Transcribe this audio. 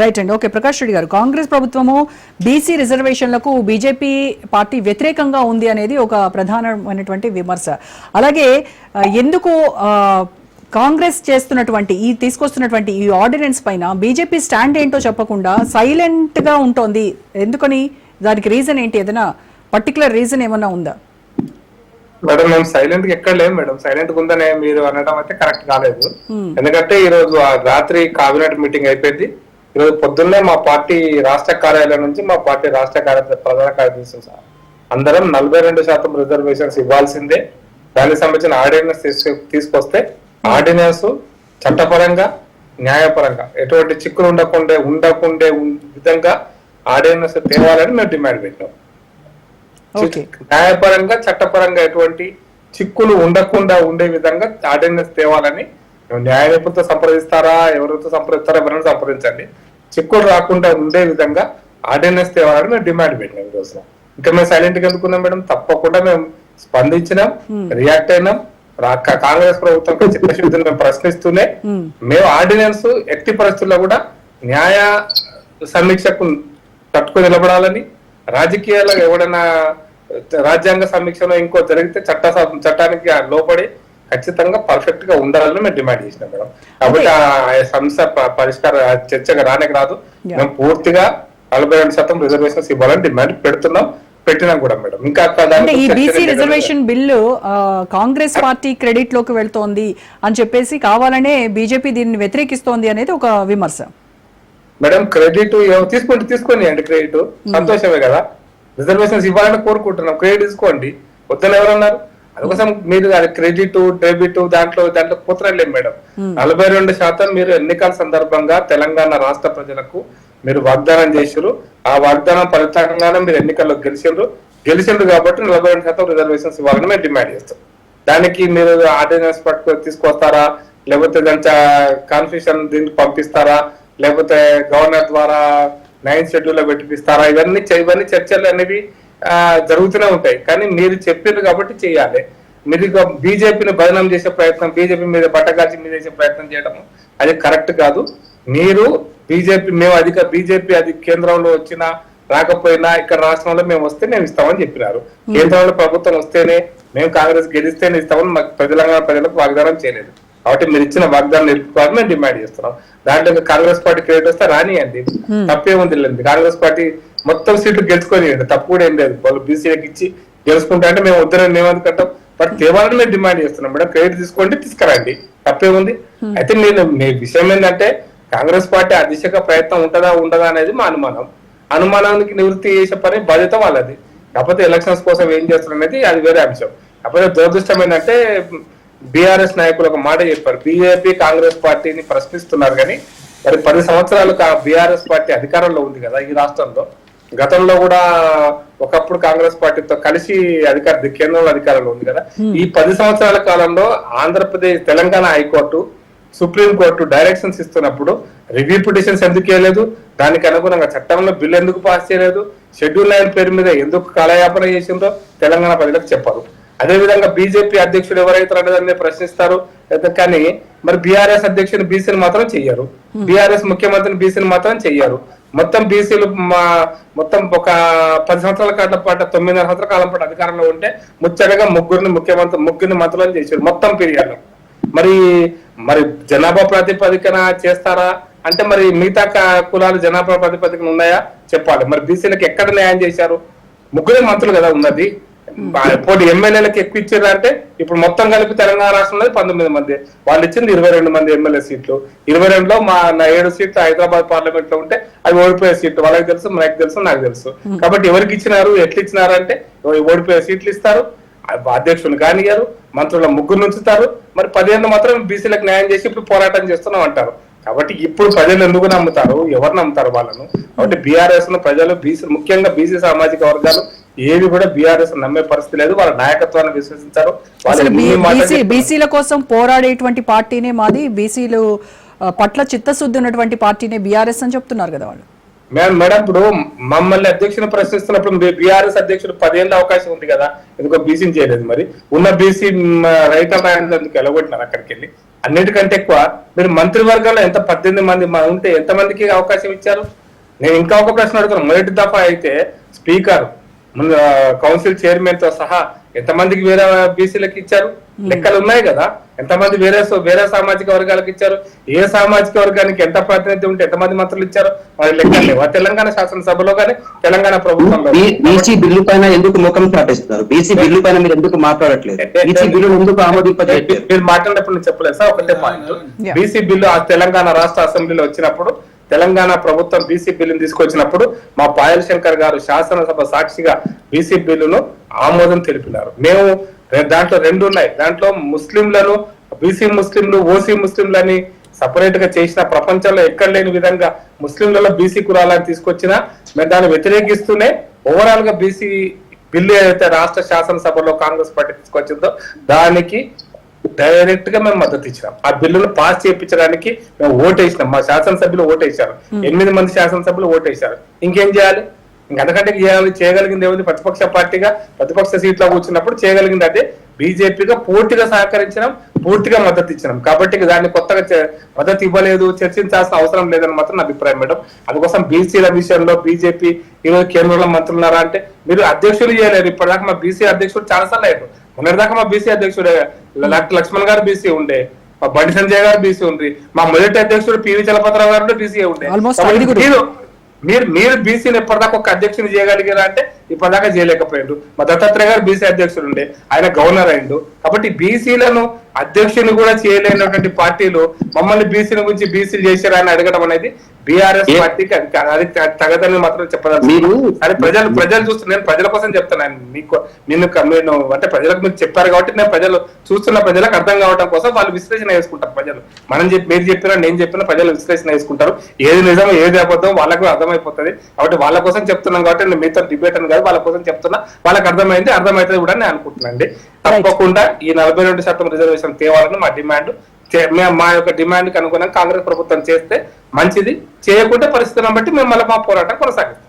Right అండి. Okay Prakash Reddy గారు కాంగ్రెస్ ప్రభుత్వము బీసీ రిజర్వేషన్లకు బీజేపీ పార్టీ వ్యతిరేకంగా ఉంది అనేది ఒక ప్రధానమైనటువంటి విమర్శ. అలాగే ఎందుకు కాంగ్రెస్ చేస్తున్నటువంటి ఈ తీసుకొస్తున్నటువంటి ఈ ఆర్డినెన్స్ పైన బీజేపీ స్టాండ్ ఏంటో చెప్పకుండా సైలెంట్గా ఉంటోంది. ఎందుకని? దానికి రీజన్ ఏంటి? ఏదైనా పర్టికులర్ రీజన్ ఏమన్నా ఉందా? మేడం మేము సైలెంట్గా ఎక్కడ లేము మేడం. సైలెంట్ ఉందనే మీరు అనడం అయితే కరెక్ట్ కాలేదు. ఎందుకంటే ఈ రోజు ఆ రాత్రి కేబినెట్ మీటింగ్ అయిపోయింది. ఈ రోజు పొద్దున్నే మా పార్టీ రాష్ట్ర కార్యాలయం నుంచి మా పార్టీ రాష్ట్ర కార్య ప్రధాన కార్యదర్శి సార్. అందరం నలభై రెండు శాతం రిజర్వేషన్స్ ఇవ్వాల్సిందే. దానికి సంబంధించిన ఆర్డినెన్స్ తీసుకు- తీసుకొస్తే ఆర్డినెన్స్ చట్టపరంగా న్యాయపరంగా ఎటువంటి చిక్కులు ఉండకుండా ఉండకుండే విధంగా ఆర్డినెన్స్ తేవాలని మేము డిమాండ్ పెట్టాం. ఓకే. న్యాయపరంగా చట్టపరంగా ఎటువంటి చిక్కులు ఉండకుండా ఉండే విధంగా ఆర్డినెన్స్ తేవాలని న్యాయ నిపుణులతో సంప్రదిస్తారా? ఎవరితో సంప్రదిస్తారా? ఎవరైనా సంప్రదించండి. చిక్కులు రాకుండా ఉండే విధంగా ఆర్డినెన్స్ తేవాలని మేము డిమాండ్ పెట్టినాం ఈ రోజున. ఇంకా మేము సైలెంట్గా ఎందుకున్నాం మేడం? తప్పకుండా మేము స్పందించినాం రియాక్ట్ అయినాం. కాంగ్రెస్ ప్రభుత్వం చిత్తశుద్ధిని మేము ప్రశ్నిస్తూనే మేము. ఆర్డినెన్స్ ఎట్టి పరిస్థితుల్లో కూడా న్యాయ సమీక్షకు తట్టుకొని నిలబడాలని రాజకీయాల్లో ఎవడైనా రాజ్యాంగ సమీక్షలో ఇంకో జరిగితే చట్ట చట్టానికి ఆ లోబడి ఖచ్చితంగా పర్ఫెక్ట్గా ఉండాలని మేము డిమాండ్ చేసినాం మేడం. కాబట్టి ఆ ప- పరిష్కార చర్చగా రానికి రాదు. మేము పూర్తిగా నలభై రెండు శాతం రిజర్వేషన్స్ ఇవ్వాలని డిమాండ్ పెడుతున్నాం పెట్టినాం కూడా మేడం. ఇంకా ఈ BC. Reservation bill Congress party క్రెడిట్లోకి వెళ్తోంది అని చెప్పేసి కావాలనే బీజేపీ దీన్ని వ్యతిరేకిస్తోంది అనేది ఒక విమర్శ. మేడం క్రెడిట్ తీసుకోండి తీసుకోండి అండి క్రెడిట్ సంతోషమే కదా. రిజర్వేషన్స్ ఇవ్వాలని కోరుకుంటున్నాం. క్రెడిట్ తీసుకోండి. వద్దని ఎవరన్నారు అందుకోసం మీరు క్రెడిట్ డెబిట్ దాంట్లో దాంట్లో కుదరలేం మేడం. నలభై రెండు శాతం మీరు ఎన్నికల సందర్భంగా తెలంగాణ రాష్ట్ర ప్రజలకు మీరు వాగ్దానం చేసారు ఆ వాగ్దానం ఫలితంగానే మీరు ఎన్నికల్లో గెలిచిండ్రు గెలిచిండ్రు కాబట్టి నలభై రెండు శాతం రిజర్వేషన్స్ ఇవ్వాలని మేము డిమాండ్ చేస్తాం. దానికి మీరు ఆర్డినెన్స్ పట్టుకొని తీసుకొస్తారా? లేకపోతే దాని కాన్ఫ్యూషన్ దీనికి పంపిస్తారా? లేకపోతే గవర్నర్ ద్వారా నైన్ షెడ్యూల్లో పెట్టిపిస్తారా? ఇవన్నీ ఇవన్నీ చర్చలు అనేవి జరుగుతూనే ఉంటాయి. కానీ మీరు చెప్పారు కాబట్టి చేయాలి మీరు బీజేపీని బదనం చేసే ప్రయత్నం బీజేపీ మీద బట్టగాల్చి మీద చేసే ప్రయత్నం చేయడం అది కరెక్ట్ కాదు. మీరు బీజేపీ మేము అధిక బీజేపీ అది కేంద్రంలో వచ్చినా రాకపోయినా ఇక్కడ రాష్ట్రంలో మేము వస్తే మేము ఇస్తామని చెప్పినారు. కేంద్రంలో ప్రభుత్వం వస్తేనే మేము కాంగ్రెస్ గెలిస్తేనే ఇస్తామని మాకు తెలంగాణ ప్రజలకు వాగ్దానం చేయలేదు. కాబట్టి మీరు ఇచ్చిన వాగ్దానం నిలుపుకోవాలని మేము డిమాండ్ చేస్తున్నాం. దాంట్లో కాంగ్రెస్ పార్టీ క్రియేట్ వస్తే రానియండి. తప్పే ఉంది కాంగ్రెస్ పార్టీ మొత్తం సీట్లు గెలుచుకొని తప్పు కూడా ఏం లేదు. వాళ్ళు బీసీలకు ఇచ్చి గెలుచుకుంటా అంటే మేము వద్దరని మేము అనుకుంటాం బట్ మేము డిమాండ్ చేస్తున్నాం. మేడం క్రెడిట్ తీసుకోండి తీసుకురండి. తప్పే ఉంది. అయితే నేను మీ విషయం ఏంటంటే కాంగ్రెస్ పార్టీ ఆ దిశగా ప్రయత్నం ఉంటుందా ఉండదా అనేది మా అనుమానం. అనుమానానికి నివృత్తి చేసే పని బాధ్యత వాళ్ళది. కాకపోతే ఎలక్షన్స్ కోసం ఏం చేస్తారు అనేది అది వేరే అంశం. కాకపోతే దురదృష్టం ఏంటంటే బీఆర్ఎస్ నాయకులు ఒక మాట చెప్పారు. బీజేపీ కాంగ్రెస్ పార్టీని ప్రశ్నిస్తున్నారు కానీ మరి పది సంవత్సరాలు బీఆర్ఎస్ పార్టీ అధికారంలో ఉంది కదా ఈ రాష్ట్రంలో. గతంలో కూడా ఒకప్పుడు కాంగ్రెస్ పార్టీతో కలిసి అధికార కేంద్రంలో అధికారంలో ఉంది కదా. ఈ పది సంవత్సరాల కాలంలో Andhra Pradesh Telangana high court supreme court directions ఇస్తున్నప్పుడు రివ్యూ పిటిషన్స్ ఎందుకు చేయలేదు దానికి అనుగుణంగా చట్టంలో బిల్లు ఎందుకు పాస్ చేయలేదు? షెడ్యూల్ నైన్ పేరు మీద ఎందుకు కాలయాపన చేసిందో తెలంగాణ ప్రజలకు చెప్పారు. అదే విధంగా బీజేపీ అధ్యక్షుడు ఎవరైతే అనేదాన్ని ప్రశ్నిస్తారు. కానీ మరి బీఆర్ఎస్ అధ్యక్షుని బీసీని మాత్రం చెయ్యరు. బీఆర్ఎస్ ముఖ్యమంత్రిని బీసీని మాత్రం చెయ్యరు. మొత్తం బీసీలు మా మొత్తం ఒక పది సంవత్సరాల కాలం పాటు తొమ్మిదిన్నర సంవత్సరాల కాలం పాటు అధికారంలో ఉంటే ముచ్చటగా ముగ్గురిని ముఖ్యమంత్రి ముగ్గురిని మంత్రులను చేశారు మొత్తం పీరియడ్లో. మరి మరి జనాభా ప్రాతిపదికన చేస్తారా? అంటే మరి మిగతా కులాలు జనాభా ప్రాతిపదికన ఉన్నాయా? చెప్పాలి. మరి బీసీలకు ఎక్కడ న్యాయం చేశారు? ముగ్గురే మంత్రులు కదా ఉన్నది. పోటీ ఎమ్మెల్యేలకు ఎక్కువ ఇచ్చారు అంటే ఇప్పుడు మొత్తం కలిపి తెలంగాణ రాష్ట్రంలో పంతొమ్మిది మంది. వాళ్ళు ఇచ్చింది ఇరవై రెండు మంది ఎమ్మెల్యే సీట్లు. ఇరవై రెండులో మా నా ఏడు సీట్లు హైదరాబాద్ పార్లమెంట్లో ఉంటే అవి ఓడిపోయే సీట్లు. వాళ్ళకి తెలుసు మనకి తెలుసు నాకు తెలుసు. కాబట్టి ఎవరికి ఇచ్చినారు ఎట్లా ఇచ్చినారు అంటే ఓడిపోయే సీట్లు ఇస్తారు. అధ్యక్షులు కానిగారు మంత్రుల ముగ్గురు ఉంచుతారు మరి పదిహేను మాత్రం బీసీలకు న్యాయం చేసి ఇప్పుడు పోరాటం చేస్తున్నాం అంటారు. కాబట్టి ఇప్పుడు ప్రజలు ఎందుకు నమ్ముతారు? ఎవరు నమ్ముతారు వాళ్ళను? కాబట్టి బీఆర్ఎస్ను ప్రజలు బీసీ ముఖ్యంగా బీసీ సామాజిక వర్గాలు ఏవి కూడా బీఆర్ఎస్ నమ్మే పరిస్థితి లేదు. వాళ్ళ నాయకత్వాన్ని విశ్వసించారు. బీసీల కోసం పోరాడేటువంటి పార్టీనే మాది. బీసీలు పట్ల చిత్తశుద్ధి ఉన్నటువంటి పార్టీనే బీఆర్ఎస్ అని చెప్తున్నారు కదా వాళ్ళు. మేడం మేడం ఇప్పుడు మమ్మల్ని అధ్యక్షుని ప్రశ్నిస్తున్నప్పుడు బీఆర్ఎస్ అధ్యక్షుడు పదేళ్ళ అవకాశం ఉంది కదా ఎందుకో బీసీని చేయలేదు మరి. ఉన్న బీసీ రైతు ఎందుకు ఎలగొట్టినారు అక్కడికి వెళ్ళి అన్నిటికంటే ఎక్కువ మీరు మంత్రివర్గంలో ఎంత పద్దెనిమిది మంది ఉంటే ఎంత మందికి అవకాశం ఇచ్చారు? నేను ఇంకా ఒక ప్రశ్న అడుగుతాను మొదటి దఫా అయితే స్పీకర్ ముందు కౌన్సిల్ చైర్మన్తో సహా ఎంతమందికి వేరే బీసీలకు ఇచ్చారు? లెక్కలు ఉన్నాయి కదా. ఎంతమంది వేరే వేరే సామాజిక వర్గాలకు ఇచ్చారు? ఏ సామాజిక వర్గానికి ఎంత ప్రాతినిధ్యం ఉంటే ఎంతమంది మంత్రులు ఇచ్చారు? మరి లెక్కలు లేవా. తెలంగాణ శాసనసభలో కానీ తెలంగాణ ప్రభుత్వంలో బీసీ బిల్లు పైన ఎందుకు ముఖం చాటేస్తున్నారు? బీసీ బిల్లు పైన మీరు ఎందుకు మాట్లాడట్లేదు? బీసీ బిల్లు ఎందుకు మీరు మాట్లాడినప్పుడు నేను చెప్పలేదు సార్. ఒకటే పాయింట్. బీసీ బిల్లు ఆ తెలంగాణ రాష్ట్ర అసెంబ్లీలో వచ్చినప్పుడు తెలంగాణ ప్రభుత్వం బీసీ బిల్లును తీసుకొచ్చినప్పుడు మా పాయల్ శంకర్ గారు శాసనసభ సాక్షిగా బీసీ బిల్లును ఆమోదం తెలిపినారు. మేము దాంట్లో రెండు ఉన్నాయి. దాంట్లో ముస్లింలను బీసీ ముస్లింలు ఓసీ ముస్లింలని సపరేట్గా చేసిన ప్రపంచంలో ఎక్కడ లేని విధంగా ముస్లింలలో బీసీ కులాలను తీసుకొచ్చినా మేము దాన్ని వ్యతిరేకిస్తూనే ఓవరాల్గా బీసీ బిల్లు ఏదైతే రాష్ట్ర శాసనసభలో కాంగ్రెస్ పార్టీ తీసుకొచ్చిందో దానికి డైరెక్ట్గా మేము మద్దతు ఇచ్చినాం. ఆ బిల్లును పాస్ చేయించడానికి మేము ఓటేసినాం. మా శాసనసభ్యులు ఓటేశారు. ఎనిమిది మంది శాసనసభ్యులు ఓటేశారు. ఇంకేం చేయాలి? ఇంకంతకంటే చేయాలి చేయగలిగింది ఏముంది? ప్రతిపక్ష పార్టీగా ప్రతిపక్ష సీట్లో కూర్చున్నప్పుడు చేయగలిగింది అంటే బీజేపీగా పూర్తిగా సహకరించినాం పూర్తిగా మద్దతు ఇచ్చినాం. కాబట్టి దాన్ని కొత్తగా మద్దతు ఇవ్వలేదు చర్చించాల్సిన అవసరం లేదని మాత్రం నా అభిప్రాయం మేడం. అందుకోసం బీసీల విషయంలో బీజేపీ ఈరోజు కేంద్రంలో మంత్రులున్నారా అంటే మీరు అధ్యక్షులు చేయలేరు. ఇప్పటిదాకా మా బీసీ అధ్యక్షుడు చాలా సార్లు అయ్యారు మొన్నటిదాకా మా బీసీ అధ్యక్షుడే డాక్టర్ లక్ష్మణ్ గారు బీసీ ఉండే మా బండి సంజయ్ గారు బీసీ ఉంది మా మొదటి అధ్యక్షుడు పివి చలపతిరావు గారు బీసీ ఉండే. మీరు మీరు మీరు బీసీని ఎప్పటిదాకా ఒక అధ్యక్షుని చేయగలిగారా అంటే ఇప్పటిదాకా చేయలేకపోయాడు మా దత్తాత్రేయ గారు బీసీ అధ్యక్షుడు ఉండే ఆయన గవర్నర్ అయిండు. కాబట్టి బీసీలను అధ్యక్షుని కూడా చేయలేనటువంటి పార్టీలు మమ్మల్ని బీసీల గురించి బీసీలు చేశారా అని అడగడం అనేది బీఆర్ఎస్ పార్టీకి అది అది తగదని మాత్రం చెప్పదలుచుకున్నాను. మీరు- అరే ప్రజలు ప్రజలు చూస్తున్నారు నేను ప్రజల కోసం చెప్తున్నాను మీకు నేను క- నేను అంటే ప్రజలకు మీరు చెప్పారు కాబట్టి నేను ప్రజలు చూస్తున్న ప్రజలకు అర్థం కావడం కోసం వాళ్ళు విశ్లేషణ చేసుకుంటారు ప్రజలు. మనం చెప్పి మీరు చెప్పినా నేను చెప్పినా ప్రజలు విశ్లేషణ చేసుకుంటారు. ఏది నిజం ఏది అబద్ధం వాళ్ళకు అర్థమైపోతుంది. కాబట్టి వాళ్ళ కోసం చెప్తున్నాం కాబట్టి నేను మీతో డిబేట్ అని కాదు వాళ్ళ కోసం చెప్తున్నా. వాళ్ళకి అర్థమైంది. అర్థమవుతుంది కూడా నేను అనుకుంటున్నాను తప్పకుండా ఈ నలభై రెండు శాతం రిజర్వేషన్ తేవాలని మా డిమాండ్. మా యొక్క డిమాండ్కి అనుగుణంగా కాంగ్రెస్ ప్రభుత్వం చేస్తే మంచిది. చేయకుంటే పరిస్థితులను బట్టి మేము మళ్ళీ మా పోరాటం కొనసాగిస్తాం.